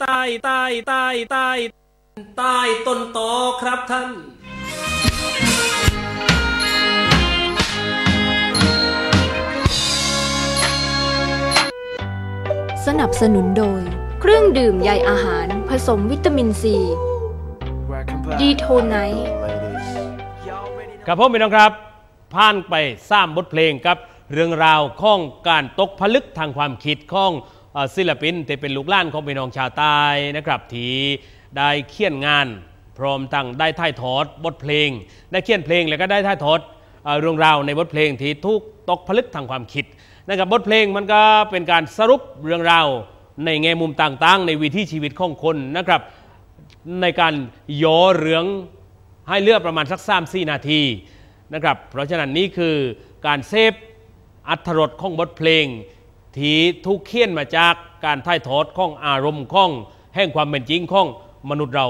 ใต้ใต้ใต้ใต้ใต้ต้นตอครับท่านสนับสนุนโดย เครื่องดื่มใยอาหารผสมวิตามินซีดีโทไนกับผมพี่น้องครับ ผ่านไปสร้างบทเพลงกับ เรื่องราวข้องการตกผลึกทางความคิดข้อง ศิลปินที่เป็นลูกหล้านของพี่น้องชาวใต้นะครับที่ได้เขียนงาน พร้อมทั้งได้ถ่ายทอดบทเพลง ได้เขียนเพลงแล้วก็ได้ถ่ายทอดเรื่องราวในบทเพลงที่ทุกตกผลึกทางความคิดนะครับบทเพลงมันก็เป็นการสรุปเรื่องราวในแง่มุมต่างๆ ในวิถีชีวิตของคนนะครับ ในการย่อเรื่องให้เลือกประมาณสัก3-4นาทีนะครับเพราะฉะนั้นนี่คือการเซฟอัธรสของบทเพลง ที่ทุกเขียนมาจากการถ่ายทอดของอารมณ์ของแห่งความเป็นจริงของมนุษย์เรา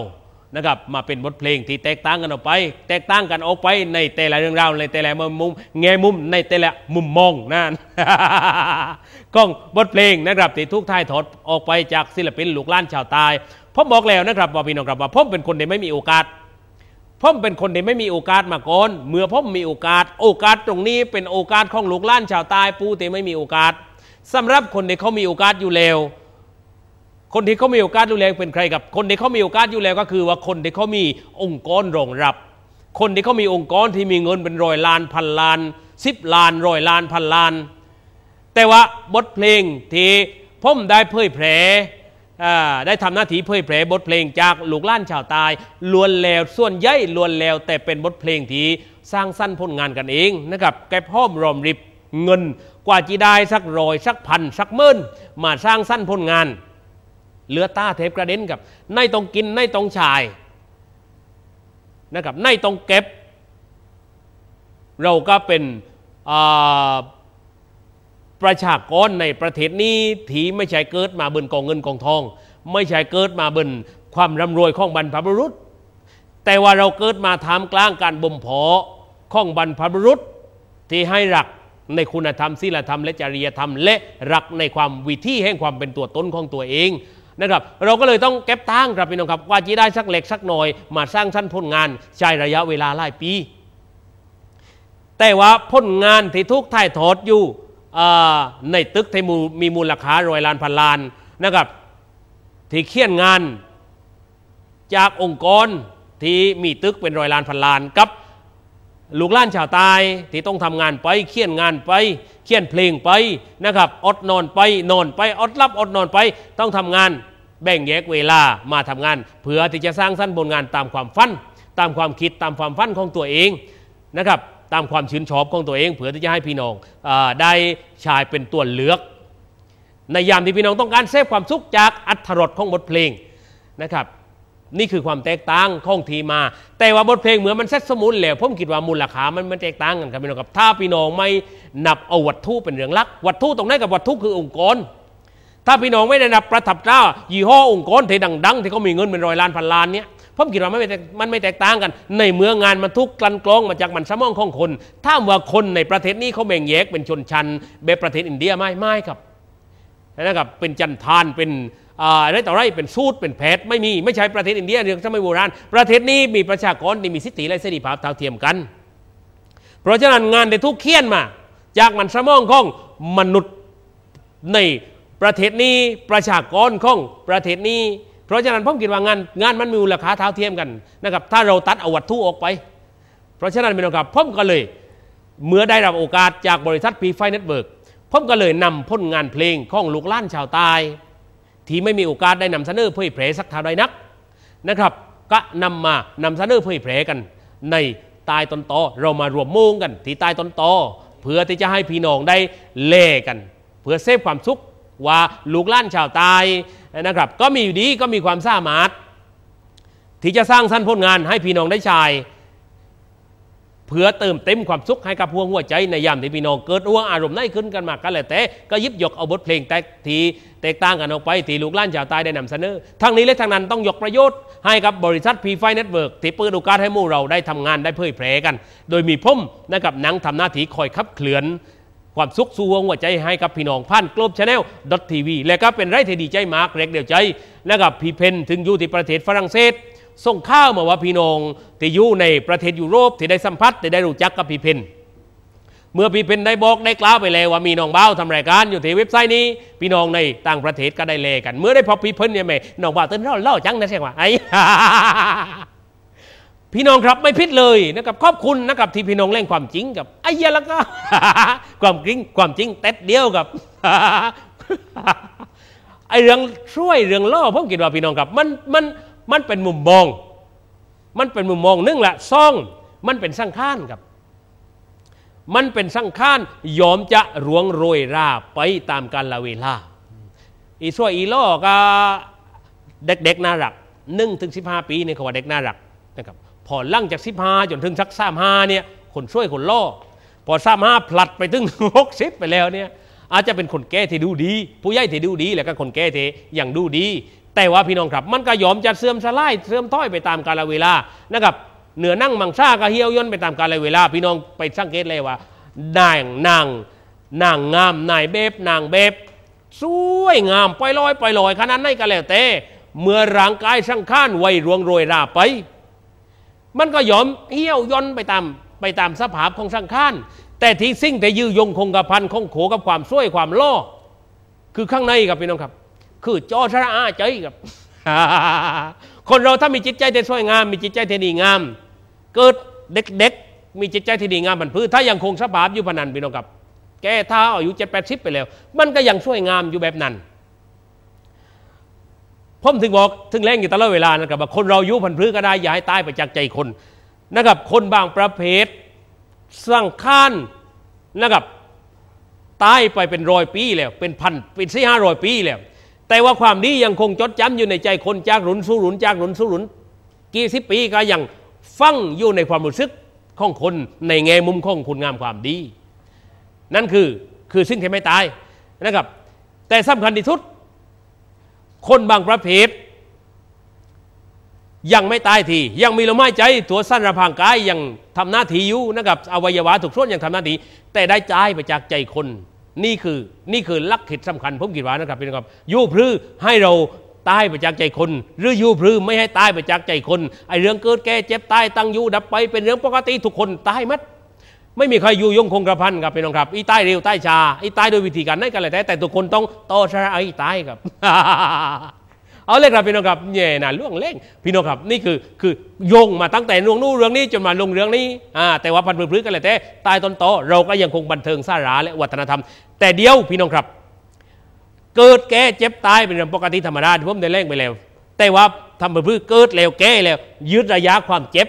นะครับมาเป็นบทเพลงที่แตกต่างกันออกไป แตกต่างกันออกไปในแต่ละเรื่องราวในแต่ละมุมแง่มุมในแต่ละมุมมองนั่นของบทเพลงนะครับที่ทุกถ่ายทอดออกไปจากศิลปินลูกล้านชาวใตายผมบอกแล้วนะครับว่าพี่น้องครับว่าผมเป็นคนที่ไม่มีโอกาสผมเป็นคนที่ไม่มีโอกาสมาก่อนเมื่อผมมีโอกาส โอกาสตรงนี้เป็นโอกาสของลูกล้านชาวใต้ปูที่ไม่มีโอกาส สำหรับคนที่เขามีโอกาสอยู่แล้ว คนที่เขามีโอกาสอยู่แล้วเป็นใครกับ คนที่เขามีโอกาสอยู่แล้วก็คือว่าคนที่เขามีองค์กรรองรับ คนที่เขามีองค์กรที่มีเงินเป็นร้อยล้านพันล้านสิบล้านร้อยล้านพันล้าน แต่ว่าบทเพลงที่ผมได้เผยแพร่อ่าได้ทำหน้าที่เผยแพร่บทเพลงจากลูกล้านชาวใตายล้วนแล้วส่วนใหญ่ล้วนแล้ว แต่เป็นบทเพลงที่สร้างสั้นผลงานกันเองนะครับแกพ้อมรอมริบ เงินกว่าจีได้สักร้อยสักพันสักหมื่นมาสร้างสั้นผลงาน เหลือตาเทปกระเด็นกับในต้องกินในต้องชายนะครับในต้องเก็บ เราก็เป็นประชากรในประเทศนี้ที่ไม่ใช่เกิดมาบนกองเงินกองทอง ไม่ใช่เกิดมาบนความร่ำรวยของบรรพบุรุษ แต่ว่าเราเกิดมาทามกลางการบ่มเพาะของบรรพบุรุษที่ให้รัก ในคุณธรรมศีลธรรมและจริยธรรม และรักในความวิธีแห่งความเป็นตัวตนของตัวเองนะครับเราก็เลยต้องเก็บตั้งครับพี่น้องครับว่าจะได้สักเล็กสักหน่อย มาสร้างชั้นผลงานใช้ระยะเวลาหลายปี แต่ว่าผลงานที่ทุกถ่ายทอดอยู่ในตึกที่มูมีมูลค่าร้อยล้านพันล้านนะครับที่เขียนงานจากองค์กรที่มีตึกเป็นร้อยล้านพันล้านกับ ลูกล้านชาวตายที่ต้องทำงานไปเขียนงานไปเขียนเพลงไปนะครับอดนอนไปนอนไปอดรับอดนอนไปต้องทำงานแบ่งแยกเวลามาทำงาน เพื่อที่จะสร้างสรรค์ผลงานตามความฝันตามความคิดตามความฝันของตัวเองนะครับตามความชื่นชอบของตัวเอง เพื่อที่จะให้พี่น้องอได้ชายเป็นตัวเลือก ในยามที่พี่น้องต้องการเซฟความสุขจากอัธรสของบทเพลงนะครับ นี่คือความแตกต่างของทีมา แต่ว่าบทเพลงเหมือนมันเซ็ตสมุนแล้วผมคิดว่ามูลค่ามันมันแตกต่างกันครับพี่น้องครับถ้าพี่น้องไม่นับเอาวัตถุเป็นเรื่องลักวัตถุตรงนั้นกับวัตถุคือองค์กร ถ้าพี่น้องไม่ได้นับประทับตรายี่ห้อองค์กรที่ดังๆที่เขามีเงินเป็นร้อยล้านพันล้านเนี่ยผมคิดว่ามันไม่แตกมันไม่แตกต่างกัน ในเมืองงานมันทุกกลั่นกรองมาจากมันสมองของคนถ้าว่าคนในประเทศนี้เขาแบ่งแยกเป็นชนชั้นแบบประเทศอินเดียไม่ไม่ครับนะครับเป็นจันทานเป็น ไรต่ออะไรเป็นสูตรเป็นแพทย์ไม่มีไม่ใช่ประเทศอินเดียเรื่องสมัยโบราณประเทศนี้มีประชากรที่มีสิทธิและเสรีภาพเท่าเทียมกัน เพราะฉะนั้นงานได้ทุกเขียนมา จากมันสมองของมนุษย์ในประเทศนี้ประชากรของประเทศนี้ เพราะฉะนั้นผมคิดว่างานงานมันมีมูลค่าเท่าเทียมกันนะครับถ้าเราตัดเอาวัตถุออกไป เพราะฉะนั้นพี่น้องครับผมก็เลยเมื่อได้รับโอกาสจากบริษัทพีไฟเน็ตเวิร์กผมก็เลยนำผลงานเพลงของลูกล้านชาวใตาย ที่ไม่มีโอกาสได้นำเสนอเผยแพร่สักเท่าใดนักนะครับ ก็นำมานำเสนอเผยแพร่กัน ในตายต้นตอเรามารวมมุ่งกัน ที่ตายต้นตอเพื่อที่จะให้พี่น้องได้เล่กัน เพื่อเซฟความสุขว่าลูกล้านชาวตายนะครับ ก็มีอยู่ดีก็มีความสามารถ ที่จะสร้างสรรค์ผลงานให้พี่น้องได้ชาย เพื่อเติมเต็มความสุขให้กับพวงหัวใจในยามที่พี่น้องเกิดอ้วงอารมณ์ไหนขึ้นกันมาก็แล้วแต่ก็ยิบยกเอาบทเพลงแตกทีแตกต่างกันออกไปที่ลูกล้านชาวใต้ได้นำเสนอทั้งนี้และทั้งนั้นต้องยกประโยชน์ ให้กับบริษัทพีไฟเน็ตเวิร์กที่เปิดโอกาสให้หมู่เราได้ทำงานได้เผยแพร่กัน โดยมีผมนะครับนังทำหน้าที่คอยขับเคลื่อนความสุขสู่หัวใจให้กับพี่น้องพันกลบชาแนลดอททีวีและก็เป็นไรที่ดีใจมากเร็กเดียวใจนะครับพี่เพนถึงอยู่ที่ประเทศฝรั่งเศส ส่งข้าวมาว่าพี่น้องที่อยู่ในประเทศยุโรปที่ได้สัมผัสที่ได้รู้จักกับพี่เพนเมื่อพี่เพนได้บอกได้กล่าวไปแล้วว่ามีน้องเบ้าทำรายการอยู่ที่เว็บไซต์นี้ พี่น้องในต่างประเทศก็ได้เลกัน เมื่อได้พบพี่เพนเนี่ยแม่น้องเบ้าตื่นเล่าเล่าจังนะเสียงว่าไอ้พี่น้องครับไม่พิษเลยนะครับขอบคุณนะครับที่พี่น้องเล่งความจริงกับไอ้เหี้ยแล้วก็ความจริงความจริงเต็ดเดียวกับไอ้เรื่องช่วยเรื่องล่อผมคิดว่าพี่น้องครับ มันมัน มันเป็นมุมมอง มันเป็นมุมมองนึ่งละซ่องมันเป็นสร้างข้านครับ มันเป็นสร้างข้านยอมจะรวงโรยราไปตามกาลเวลา อีช่วอีล่อก็เด็กๆน่ารักหนึ่งถึงสิบห้าปีนี่เขาว่าเด็กน่ารักนะครับพอลั่งจากสิบห้าจนถึงสักสามห้าเนี่ยคนช่วยคนล่อพอสามห้าผลัดไปถึงหกสิบไปแล้วเนี่ยอาจจะเป็นคนแก่ที่ดูดี ผู้ใหญ่ที่ดูดีแล้วก็คนแก่ที่ยังดูดี แต่ว่าพี่น้องครับ มันก็ยอมจะเสื่อมสลายเสื่อมต้อยไปตามกาลเวลานะครับเหนือนั่งมังซ่าก็เหี่ยวย่นไปตามกาลเวลา พี่น้องไปสังเกตเลยว่านางนางนางงามนายเบบนางเบบสวยงามปล่อยลอยปล่อยลอยขนาดไหนก็แล้วแต่เมื่อร่างกายช่างข้านวัยรวงโรยราไป มันก็ยอมเหี่ยวย่นไปตามไปตามสภาพของช่างข้านแต่ที่สิ่งแต่ยือยงคงกระพันคงโขกับความช่วยความล่อคือข้างในครับพี่น้องครับ คือจอชระอาใจครับ คนเราถ้ามีจิตใจที่สวยงาม มีจิตใจที่ดีงาม เกิดเด็กๆมีจิตใจที่ดีงามผันพืชถ้ายังคงสภาพอยู่พนันพี่น้องครับ แก่เท้าอายุเจ็ดแปดสิบไปแล้ว มันก็ยังช่วยงามอยู่แบบนั้นผมถึงบอกถึงแรงอยู่ตลอดเวลานะครับว่าคนเรายุพันธุ์พืชก็ได้อย่าให้ตายไปจากใจคนนะครับ คนบางประเภทสร้างข้านนะครับตายไปเป็นร้อยปีแล้ว เป็นพันเป็นสี่ห้าร้อยปีแล้ว แต่ว่าความดียังคงจดจำอยู่ในใจคนจากหลุนสู่หลุนจากหลุนสู่หลุน กี่สิบปีก็ยังฟังอยู่ในความรู้สึกของคนในแง่มุมของคุณงามความดี นั่นคือคือสิ่งที่ไม่ตายนะครับ แต่สำคัญที่สุด คนบางประเภทยังไม่ตายทียังมีลมหายใจตัวสั้นระพางกายยังทำหน้าที่อยู่นะครับอวัยวะถูกส่วนยังทำหน้าที่แต่ได้ใจไปจากใจคน นี่คือนี่คือลักขิตสำคัญผมคิดว่านะครับพี่น้องครับยู่พรือให้เราตายไปจากใจคน หรืออยู่พรือไม่ให้ตายไปจากใจคนไอเรื่องเกิดแก่เจ็บตายตั้งอยู่ดับไปเป็นเรื่องปกติทุกคนตายมัดไม่มีใครอยู่ยงคงกระพันครับพี่น้องครับอีตายเร็วตายชาอีตายโดยวิธีการนั่นกันเละแต่แต่ทุกคนต้องต่อชะไอตายครับ เอาเลยครับพี่น้องครับเย่นะล่วงเล่งพี่น้องครับนี่คือคือโยงมาตั้งแต่ลงนู่นเรื่องนี้จนมาลงเรื่องนี้อ่าแต่ว่าพันธุ์พื้นกันเลยแต่ตายต้นโตเราก็ยังคงบันเทิงสาระและวัฒนธรรม แต่เดียวพี่น้องครับ เกิดแก่เจ็บตายเป็นเรื่องปกติธรรมดาที่ผมได้เล่งไปแล้ว แต่ว่าทำพืชเกิดแล้วแก่แล้ว ยืดระยะความเจ็บ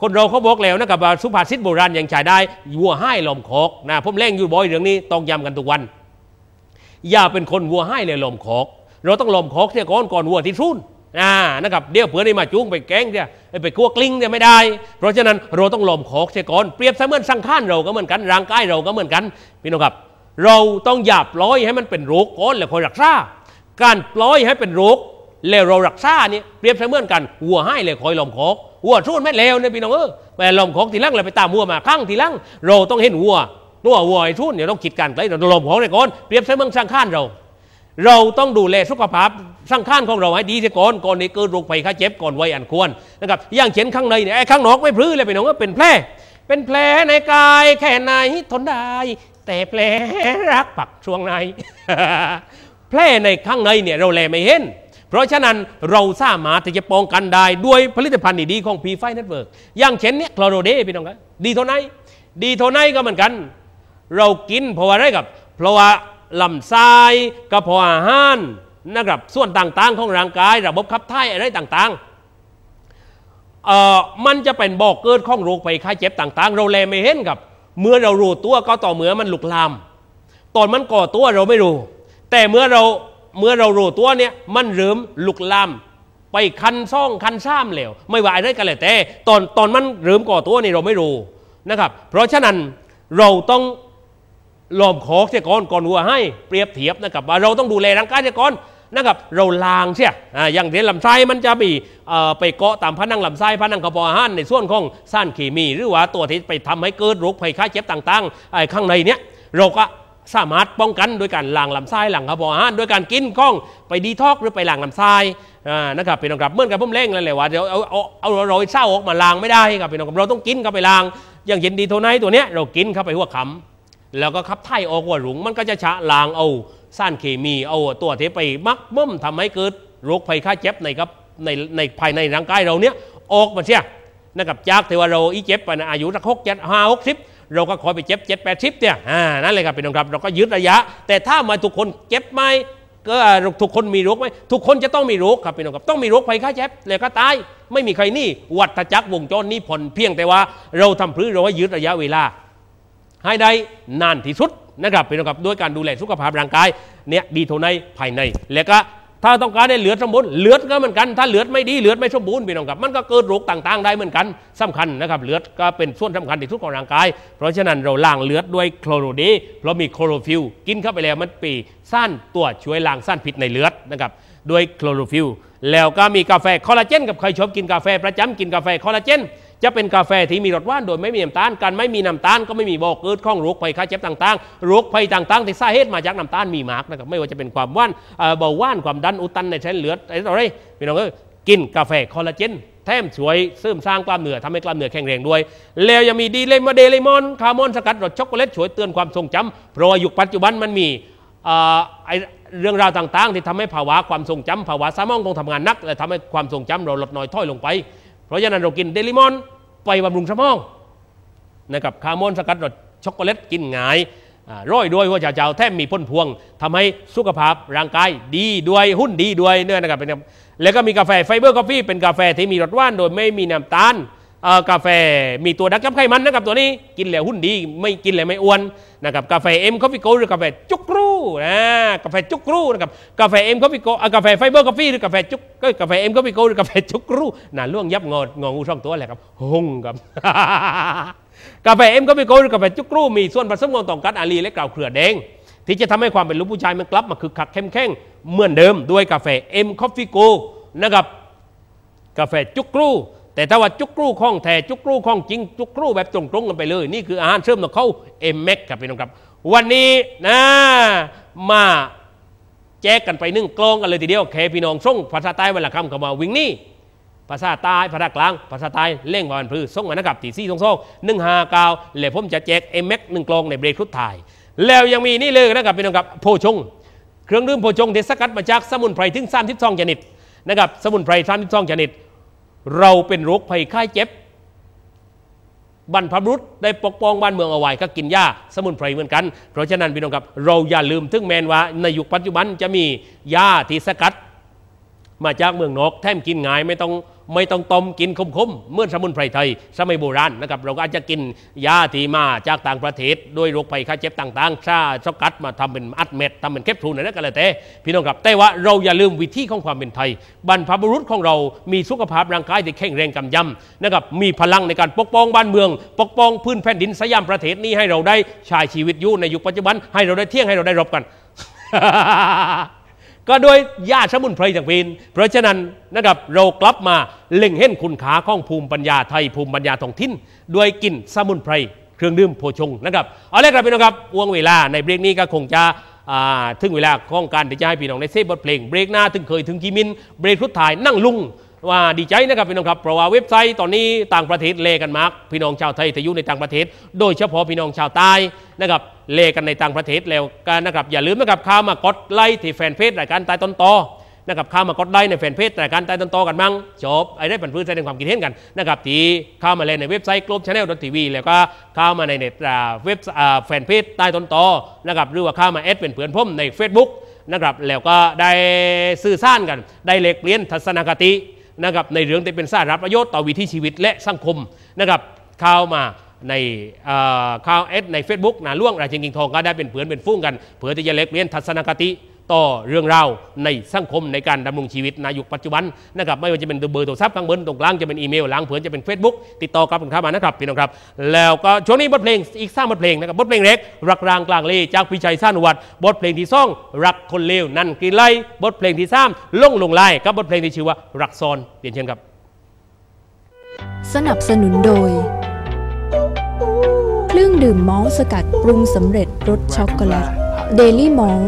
คนเราเขาบอกแล้วนะครับว่าสุภาษิตโบราณยังใช้ได้วัวให้ลมคอกนะผมเล่งอยู่บ่อยเรื่องนี้ต้องย้ำกันทุกวัน อย่าเป็นคนวัวให้เลยลมคอก เราต้องลมคอกเสียก่อนก่อนวัวที่ทุ่นอ่านะครับเดี๋ยวเผื่อได้มาจุ้งไปแกงเนี่ยไปคั่วกลิ้งเนี่ยไม่ได้ เพราะฉะนั้นเราต้องลมคอกเสียก่อนเปรียบเสมือนสังขารเราก็เหมือนกันร่างกายเราก็เหมือนกันพี่น้องครับ เราต้องอย่าปล่อยให้มันเป็นโรคก่อนแล้วคอยรักษาการปล่อยให้เป็นโรคแล้วเรารักษาเนี่ยเปรียบเสมือนกันวัวให้เลยคอยลมคอกวัวทุ่นไม่เลวเนี่ยพี่น้องเออไปลมคอกทีลังเลยไปตามวัวมาข้างทีลังเราต้องเห็นวัวตัววัวไอ้ทุ่นเดี๋ยวต้องคิดการไกลเราลมคอกเลยก่อนเปรียบเสมือนสังขารเรา เราต้องดูแลสุขภาพสังขารของเราให้ดีเสียก่อนก่อนนี้เกิดโรคภัยไข้เจ็บก่อนวัยอันควรนะครับอย่างเช่นข้างในเนี่ยไอ้ข้างนอกไม่พลื้เลยไปน้องก็เป็นแผลเป็นแผลในกายแค่ไหนทนได้แต่แผลรักปักช่วงในแผลในข้างในเนี่ยเราแลไม่เห็น เพราะฉะนั้นเราสามารถที่จะป้องกันได้ด้วยผลิตภัณฑ์ดีๆของพีไฟเน็ตเวิร์กอย่างเช่นเนี่ยคลอโรเดพี่น้องครับดีเท่าไหนดีเท่าไหนก็เหมือนกัน เรากินเพราะว่าอะไรกับ เพราะว่า ลำไส้กระเพาะอาหารนะครับส่วนต่างๆ ของร่างกาย ระบบขับถ่ายอะไรต่างๆเอ่อมันจะเป็นบอกเกิดของโรคภัยไข้เจ็บต่าง ๆ เราแลไม่เห็นกับ เมื่อเรารู้ตัวก็ต่อเมื่อมันลุกลามตอนมันก่อตัวเราไม่รู้ แต่เมื่อเราเมื่อเรารู้ตัวเนี่ยมันเริ่มลุกลามไปคันซ่องคันซ้ำแล้วไม่ว่าอะไรกันเลยแต่ตอนตอนมันเริ่มก่อตัวนี่เราไม่รู้นะครับ เพราะฉะนั้นเราต้อง ลอมคอกเสียก่อนก่อนหัวให้เปรียบเทียบนะครับว่าเราต้องดูแลร่างกายเสียก่อนนะครับเราล้างเสียอ่าอย่างเดียลำไส้มันจะมีเอ่อไปเกาะตามผนังลำไส้ผนังกระเพาะอาหารในส่วนของสารเคมี หรือว่าตัวที่ไปทำให้เกิดโรคภัยไข้เจ็บต่างๆไอ้ข้างในเนี้ยเราก็สามารถป้องกันโดยการล้างลำไส้หลังกระเพาะอาหารโดยการกินก้องไปดีทอกหรือไปล้างลำไส้นะครับพี่น้องครับเมื่อกับผมเล่งเลยว่าเดี๋ยวเอาเอาเอาเราเศร้าออกมาล้างไม่ได้ครับพี่น้องครับเราต้องกินเข้าไปล้าง อย่างเย็นดีโทไนตัวเนี้ยเรากินเข้าไปหัวขำ แล้วก็ขับไถ่ออกหัวหลุง มันก็จะชะล้างเอาสารเคมีเอาตัวเทไปมักม่มทำให้เกิดโรคภัยไข้เจ็บในครับในในภายในร่างกายเราเนี้ยออกมาเสียนะครับจากที่ว่าเราอีเจ็บไปอายุสักหกเจ็ดห้าหกสิบเราก็คอยไปเจ็บเจ็ดแปดสิบเนี่ยอ่านั่นเลยครับพี่น้องครับ เราก็ยืดระยะ แต่ถ้ามาทุกคนเจ็บไหมก็ทุกคนมีโรคไหมทุกคนจะต้องมีโรคครับพี่น้องครับต้องมีโรคภัยไข้เจ็บแล้วก็ตายไม่มีใครนี่วัฏจักรวงจรนี้ผลเพียงแต่ว่า เราทำพื้นเราให้ยืดระยะเวลา ให้ได้นานที่สุดนะครับพี่น้องครับด้วยการดูแลสุขภาพร่างกายเนี่ยดีเท่าในภายใน แล้วก็ถ้าต้องการให้เลือดสมบูรณ์เลือดก็เหมือนกัน ถ้าเลือดไม่ดีเลือดไม่สมบูรณ์พี่น้องครับมันก็เกิดโรคต่างๆ ได้เหมือนกันสำคัญนะครับเลือดก็เป็นส่วนสำคัญที่สุดของร่างกาย เพราะฉะนั้นเราล้างเลือดด้วยโคลโรดีเพราะมีโคลโรฟิลกินเข้าไปแล้วมันปีสั้นตัวช่วยล้างสั้นผิดในเลือดนะครับด้วยโคลโรฟิลแล้วก็มีกาแฟคอลลาเจนกับใครชอบกินกาแฟประจำกินกาแฟคอลลาเจน จะเป็นกาแฟที่มีรสหวานโดยไม่มีน้ำตาลการไม่มีน้ำตาลก็ไม่มีบอกเกิดข้องโรคภัยไข้เจ็บต่างๆโรคภัยต่างๆที่สาเหตุมาจากน้ำตาลมีมากนะครับไม่ว่าจะเป็นความว่านเบาหวานความดันอุดตันในเส้นเลือดอะไรต่ออะไรพี่น้องก็กินกาแฟคอลลาเจนแถมช่วยเสริมสร้างกล้ามเนื้อทำให้กล้ามเนื้อแข็งแรงด้วย แล้วยังมีดีเลมเดเลมอนคาร์มอนสกัดรสช็อกโกแลตช่วยเตือนความทรงจำเพราะว่ายุคปัจจุบันมันมีเรื่องราวต่างๆ ที่ทำให้ภาวะความทรงจำภาวะสมองต้องทำงานนักและทำให้ความทรงจำเราลดน้อยถ้อยลงไป เพราะฉะนั้นเรากินเดลิมอนไปบำรุงสมองนะครับคาร์มอนสกัดรสช็อกโกแลตกินง่ายร้อยด้วยหัวใจเจ้าแทบมีพ้นพวงทำให้สุขภาพร่างกายดีด้วยหุ้นดีด้วยเนี่ยนะครับเป็นแล้วก็มีกาแฟไฟเบอร์กาแฟเป็นกาแฟที่มีรสหวานโดยไม่มีน้ำตาล กาแฟมีตัวดักจับไขมันนะครับตัวนี้กินแล้วหุ้นดีไม่กินแล้วไม่อ้วนนะครับกาแฟเอ็มคอฟฟี่โกหรือกาแฟจุกรูนะกาแฟจุกรูนะครับกาแฟเอ็มคอฟฟี่โกกาแฟไฟเบอร์กาแฟหรือกาแฟจุกก็กาแฟเอ็มคอฟฟี่โกหรือกาแฟจุกรูน่าล่วงยับงององูช่องตัวแหละครับหงครับกาแฟเอ็มคอฟฟี่โกหรือกาแฟจุกรูมีส่วนผสมของตองกัดอาลีและกล่าวเครือแดงที่จะทำให้ความเป็นลูกผู้ชายมันกลับมาคือขักเข้มแข็งเหมือนเดิมด้วยกาแฟเอ็มคอฟฟี่โกนะครับกาแฟจุกรู แต่ถ้าว่าจุกรูข้องแท้จุกรูข้องจริง จุกรูแบบตรงๆกันไปเลย นี่คืออาหารเสริมของเขาเอ็มแม็กครับพี่น้องครับ วันนี้นะมาแจกกันไปนึ่งกลองกันเลยทีเดียวแค่พี่น้องส่งภาษาใต้วันละคำเข้ามาวิ่งนี่ภาษาใต้ภาษากลาง ภาษาใต้เล่งวันพื้ส่งมานะครับตีซี่ส่งส่งหนึ่งห้าเก้าแล้วผมจะแจกเอ็มแม็กหนึ่งกลองในเบรกทุดท้าย แล้วยังมีนี่เลยนะครับพี่น้องครับโพชงเครื่องดื่มโพชงเดสกัดมาจากสมุนไพรถึงสามทิศซองชนิดนะครับสมุนไพรสามทิศซองชนิด เราเป็นโรคภัยไข้เจ็บบรรพบุรุษได้ปกป้องบ้านเมืองเอาไว้ก็กินหญ้าสมุนไพรเหมือนกัน เพราะฉะนั้นพี่น้องครับ เราอย่าลืมถึงแมนว่าในยุคปัจจุบันจะมีหญ้าที่สกัด มาจากเมืองนอกแทมกินง่ายไม่ต้อง ไม่ต้องต้มกินคมๆเมื่อสมุนไพรไทย สมัยโบราณนะครับเราก็อาจจะกินยาที่มาจากต่างประเทศด้วยโรคภัยไข้เจ็บต่างๆชาช็อกกัดมาทำเป็นอัดเม็ดทำเป็นแคปซูลนั่นก็เลยแต่พี่น้องครับแต่ว่าเราอย่าลืมวิธีของความเป็นไทย บรรพบุรุษของเรามีสุขภาพร่างกายที่แข็งแรงกำยำนะครับมีพลังในการปกป้องบ้านเมือง ปกป้องพื้นแผ่นดินสยามประเทศนี้ให้เราได้ใช้ชีวิตอยู่ในยุคปัจจุบัน ให้เราได้เที่ยงให้เราได้รบกัน ก็โดยยาสมุนไพรจากพีนเพราะฉะนั้นนะครับเรากลับมาเล็งเห็นคุณค่าของภูมิปัญญาไทยภูมิปัญญาท้องถิ่นด้วยกินสมุนไพรเครื่องดื่มโพชงนะครับเอาเลยครับพี่น้องครับวงเวลาในเบรกนี้ก็คงจะถึงเวลาของการที่จะให้พี่น้องได้เซฟบทเพลงเบรกหน้าถึงเคยถึงกีมินเบรกทุดถ่ายนั่งลุงว่าดีใจนะครับพี่น้องครับเพราะว่าเว็บไซต์ตอนนี้ต่างประเทศเลกันมากพี่น้องชาวไทยที่อยู่ในต่างประเทศ โดยเฉพาะพี่น้องชาวใต้นะครับ เลกันในต่างประเทศแล้วกันนะครับอย่าลืมนะครับข้ามากดไลค์ที่แฟนเพจรายการใต้ต้นตอนะครับข้ามากดไลค์ในแฟนเพจรายการใต้ต้นตอกันมั้งจบไอ้ได้ผันพื้นแสดงความคิดเห็นกันนะครับที่ข้ามาเล่นในเว็บไซต์กลบชาแนลดทีวีแล้วก็ข้ามาในเน็ตเว็บแฟนเพจใต้ต้นตอนะครับหรือว่าข้ามาแอดเป็นเพื่อนผมใน Facebook นะครับแล้วก็ได้สื่อสารกันได้เล็กเปลี่ยนทัศนคตินะครับในเรื่องที่เป็นสาระประโยชน์ต่อวิถีชีวิตและสังคมนะครับเข้ามา ในข่าวเอสใน Facebook นะล่วงราชิงกิงทองก็ได้เป็นเพื่อนเป็นฟุ้งกันเพื่อที่จะเล็กเลียนทัศนคติต่อเรื่องราวในสังคมในการดำรงชีวิตในยุคปัจจุบันนะครับไม่ว่าจะเป็นเบอร์โทรศัพท์ข้างบนตรงกลางจะเป็นอีเมลหลังเพื่อจะเป็น Facebook ติดต่อกับคุณข้ามานะครับพี่น้องครับ แล้วก็ช่วงนี้บทเพลงอีกสร้างบทเพลงนะครับบทเพลงเล็กรักรางกลางเลจากพิชัยสานวัตรบทเพลงที่ซ่องรักคนเลวนั่นกีไลบทเพลงที่สามลงลงไล่กับบทเพลงที่ชื่อว่ารักซอนเรียนเชิญครับ สนับสนุนโดย เครื่องดื่มมอลสกัดปรุงสำเร็จรสช็อกโกแลตเดลี่มอล